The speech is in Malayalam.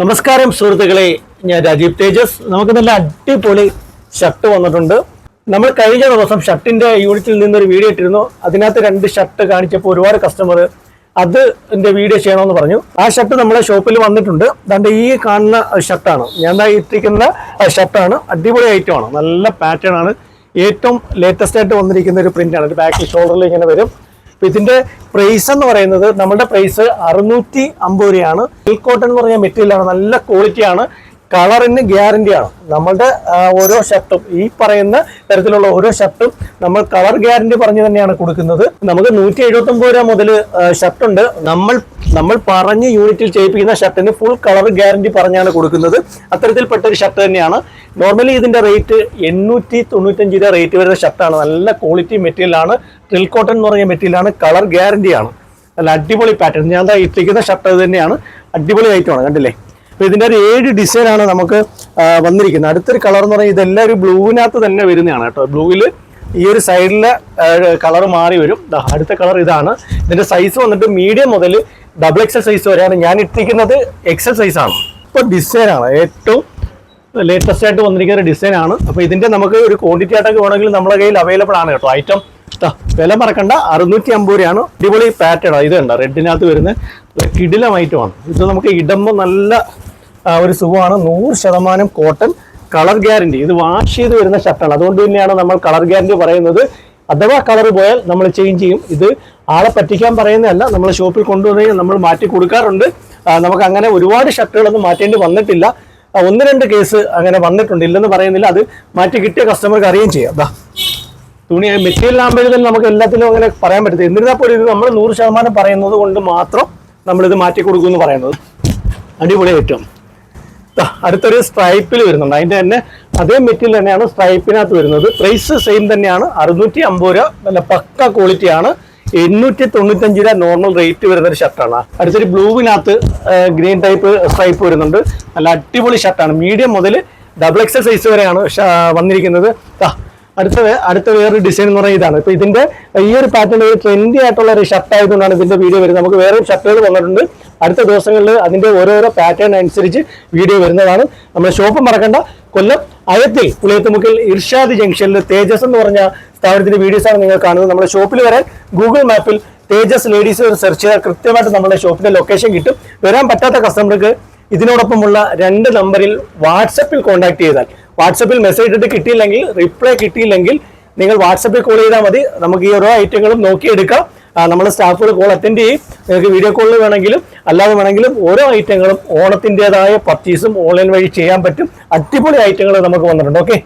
നമസ്കാരം സുഹൃത്തുക്കളെ. ഞാൻ രാജീവ് തേജസ്. നമുക്ക് നല്ല അടിപൊളി ഷർട്ട് വന്നിട്ടുണ്ട്. നമ്മൾ കഴിഞ്ഞ ദിവസം ഷർട്ടിന്റെ യൂണിറ്റിൽ നിന്നൊരു വീഡിയോ ഇട്ടിരുന്നു. അതിനകത്ത് രണ്ട് ഷർട്ട് കാണിച്ചപ്പോൾ ഒരുപാട് കസ്റ്റമർ അത് എന്റെ വീഡിയോ ചെയ്യണമെന്ന് പറഞ്ഞു. ആ ഷർട്ട് നമ്മളെ ഷോപ്പിൽ വന്നിട്ടുണ്ട്. അതുകൊണ്ട് ഈ കാണുന്ന ഷർട്ടാണ്. ഞാൻ ഇട്ടിരിക്കുന്ന ഷർട്ടാണ്. അടിപൊളി ഐറ്റം ആണ്. നല്ല പാറ്റേൺ ആണ്. ഏറ്റവും ലേറ്റസ്റ്റ് ആയിട്ട് വന്നിരിക്കുന്ന ഒരു പ്രിന്റ് ആണ്. ഒരു ബാക്ക് ഷോൾഡറിൽ ഇങ്ങനെ വരും. അപ്പൊ ഇതിന്റെ പ്രൈസ് എന്ന് പറയുന്നത് നമ്മുടെ പ്രൈസ് അറുന്നൂറ്റി അമ്പത് രൂപയാണ്. കോട്ടൺ എന്ന് പറഞ്ഞ മെറ്റീരിയൽ ആണ് നല്ല ക്വാളിറ്റി ആണ്. കളറിന് ഗ്യാരണ്ടി ആണ്. നമ്മളുടെ ഓരോ ഷർട്ടും ഈ പറയുന്ന തരത്തിലുള്ള ഓരോ ഷർട്ടും നമ്മൾ കളർ ഗ്യാരണ്ടി പറഞ്ഞു തന്നെയാണ് കൊടുക്കുന്നത്. നമുക്ക് നൂറ്റി എഴുപത്തി ഒമ്പത് രൂപ മുതൽ ഷർട്ട് ഉണ്ട്. നമ്മൾ നമ്മൾ പറഞ്ഞ് യൂണിറ്റിൽ ചെയ്യിപ്പിക്കുന്ന ഷർട്ടിന് ഫുൾ കളർ ഗ്യാരണ്ടി പറഞ്ഞാണ് കൊടുക്കുന്നത്. അത്തരത്തിൽപ്പെട്ട ഒരു ഷർട്ട് തന്നെയാണ്. നോർമലി ഇതിന്റെ റേറ്റ് എണ്ണൂറ്റി തൊണ്ണൂറ്റഞ്ച് രൂപ റേറ്റ് വരുന്ന ഷർട്ടാണ് നല്ല ക്വാളിറ്റി മെറ്റീരിയൽ ആണ്. ട്രിൽ കോട്ടൺ എന്ന് പറഞ്ഞ മെറ്റീരിയൽ ആണ്. കളർ ഗ്യാരണ്ടിയാണ് നല്ല അടിപൊളി പാറ്റേൺ ഞാൻ ഇട്ടിരിക്കുന്ന ഷർട്ട് തന്നെയാണ്. അടിപൊളി ഐറ്റമാണ് കണ്ടില്ലേ? അപ്പൊ ഇതിന്റെ ഒരു ഏഴ് ഡിസൈനാണ് നമുക്ക് വന്നിരിക്കുന്നത്. അടുത്തൊരു കളർ എന്ന് പറഞ്ഞാൽ ഇതെല്ലാം ഒരു ബ്ലൂവിനകത്ത് തന്നെ വരുന്നതാണ് കേട്ടോ. ബ്ലൂവിൽ ഈ ഒരു സൈഡിലെ കളർ മാറി വരും. അടുത്ത കളർ ഇതാണ്. ഇതിന്റെ സൈസ് വന്നിട്ട് മീഡിയം മുതൽ ഡബിൾ എക്സൽ സൈസ് വരെയാണ്. ഞാൻ ഇട്ടിരിക്കുന്നത് എക്സൽ സൈസ് ആണ്. ഇപ്പൊ ഡിസൈൻ ആണ്. ഏറ്റവും ലേറ്റസ്റ്റ് ആയിട്ട് വന്നിരിക്കുന്ന ഡിസൈൻ ആണ്. അപ്പൊ ഇതിന്റെ നമുക്ക് ഒരു ക്വാണ്ടിറ്റി ആയിട്ടൊക്കെ വേണമെങ്കിൽ നമ്മുടെ കയ്യിൽ അവൈലബിൾ ആണ് കേട്ടോ. ഐറ്റം വില മറക്കണ്ട. അറുന്നൂറ്റി അമ്പത് രൂപയാണ്. അടിപൊളി പാറ്റേൺ ഇത് ഉണ്ട് റെഡിനകത്ത് വരുന്ന കിടിലം ഐറ്റമാണ് ഇത് നമുക്ക് ഇടുമ്പോൾ നല്ല ഒരു സുഖമാണ്. നൂറ് ശതമാനം കോട്ടൺ കളർ ഗ്യാരണ്ടി ഇത് വാഷ് ചെയ്ത് വരുന്ന ഷർട്ടാണ് അതുകൊണ്ട് തന്നെയാണ് നമ്മൾ കളർ ഗ്യാരണ്ടി പറയുന്നത്. അഥവാ കളർ പോയാൽ നമ്മൾ ചേഞ്ച് ചെയ്യും. ഇത് ആളെ പറ്റിക്കാൻ പറയുന്നതല്ല. നമ്മൾ ഷോപ്പിൽ കൊണ്ടുവന്ന് നമ്മൾ മാറ്റി കൊടുക്കാറുണ്ട്. നമുക്ക് അങ്ങനെ ഒരുപാട് ഷർട്ടുകളൊന്നും മാറ്റേണ്ടി വന്നിട്ടില്ല. ഒന്ന് രണ്ട് കേസ് അങ്ങനെ വന്നിട്ടുണ്ട്. ഇല്ലെന്ന് പറയുന്നില്ല. അത് മാറ്റി കിട്ടിയ കസ്റ്റമർക്ക് അറിയുകയും ചെയ്യാം. അതാ തുണി മെറ്റീരിയൽ ആകുമ്പോഴത്തേക്കും നമുക്ക് എല്ലാത്തിനും അങ്ങനെ പറയാൻ പറ്റത്തില്ല. എന്നിരുന്നാൽ പോലും ഇത് നമ്മൾ നൂറ് ശതമാനം പറയുന്നത് കൊണ്ട് മാത്രം നമ്മളിത് മാറ്റി കൊടുക്കുമെന്ന് പറയുന്നത്. അടിപൊളി ഐറ്റം ദാ, അടുത്തൊരു സ്ട്രൈപ്പിൽ വരുന്നുണ്ട്. അതിന്റെ തന്നെ അതേ മെറ്റീരിയൽ തന്നെയാണ് സ്ട്രൈപ്പിനകത്ത് വരുന്നത്. പ്രൈസ് സെയിം തന്നെയാണ്. അറുന്നൂറ്റി അമ്പത് രൂപ. നല്ല പക്ക ക്വാളിറ്റി ആണ്. എണ്ണൂറ്റി തൊണ്ണൂറ്റഞ്ച് രൂപ നോർമൽ റേറ്റ് വരുന്ന ഒരു ഷർട്ടാണ് അടുത്തൊരു ബ്ലൂവിനകത്ത് ഗ്രീൻ ടൈപ്പ് സ്ട്രൈപ്പ് വരുന്നുണ്ട്. നല്ല അടിപൊളി ഷർട്ടാണ് മീഡിയം മുതൽ ഡബിൾ എക്സൽ സൈസ് വരെയാണ് വന്നിരിക്കുന്നത്. അടുത്ത അടുത്ത വേറൊരു ഡിസൈൻ എന്ന് പറയുന്നത് ഇതാണ്. ഇപ്പൊ ഇതിന്റെ ഈ ഒരു പാറ്റേൺ ഒരു ട്രെൻഡി ആയിട്ടുള്ള ഒരു ഷർട്ട് ആയതുകൊണ്ടാണ് ഇതിന്റെ വീഡിയോ വരുന്നത്. നമുക്ക് വേറെ ഷർട്ടുകൾ വന്നിട്ടുണ്ട്. അടുത്ത ദിവസങ്ങളിൽ അതിന്റെ ഓരോരോ പാറ്റേൺ അനുസരിച്ച് വീഡിയോ വരുന്നതാണ്. നമ്മുടെ ഷോപ്പ് മറക്കണ്ട. കൊല്ലം അയത്തിൽ പുളിയത്തുമുക്കിൽ ഇർഷാദ് ജംഗ്ഷനിൽ തേജസ് എന്ന് പറഞ്ഞ സ്ഥാപനത്തിന്റെ വീഡിയോസാണ് നിങ്ങൾ കാണുന്നത്. നമ്മുടെ ഷോപ്പിൽ വരാൻ ഗൂഗിൾ മാപ്പിൽ തേജസ് ലേഡീസ് സെർച്ച് ചെയ്താൽ കൃത്യമായിട്ട് നമ്മുടെ ഷോപ്പിന്റെ ലൊക്കേഷൻ കിട്ടും. വരാൻ പറ്റാത്ത കസ്റ്റമർക്ക് ഇതിനോടൊപ്പമുള്ള രണ്ട് നമ്പറിൽ വാട്സപ്പിൽ കോൺടാക്ട് ചെയ്താൽ. വാട്സപ്പിൽ മെസ്സേജ് ഇട്ട് കിട്ടിയില്ലെങ്കിൽ റിപ്ലൈ കിട്ടിയില്ലെങ്കിൽ നിങ്ങൾ വാട്സപ്പിൽ കോൾ ചെയ്താൽ മതി. നമുക്ക് ഈ ഓരോ ഐറ്റങ്ങളും നോക്കിയെടുക്കാം. നമ്മുടെ സ്റ്റാഫുകൾ കോൾ അറ്റൻഡ് ചെയ്യും. നിങ്ങൾക്ക് വീഡിയോ കോളിൽ വേണമെങ്കിലും അല്ലാതെ വേണമെങ്കിലും ഓരോ ഐറ്റങ്ങളും ഓണത്തിന്റെതായ പർച്ചേസും ഓൺലൈൻ വഴി ചെയ്യാൻ പറ്റും. അടിപൊളി ഐറ്റങ്ങൾ നമുക്ക് വന്നിട്ടുണ്ട് ഓക്കെ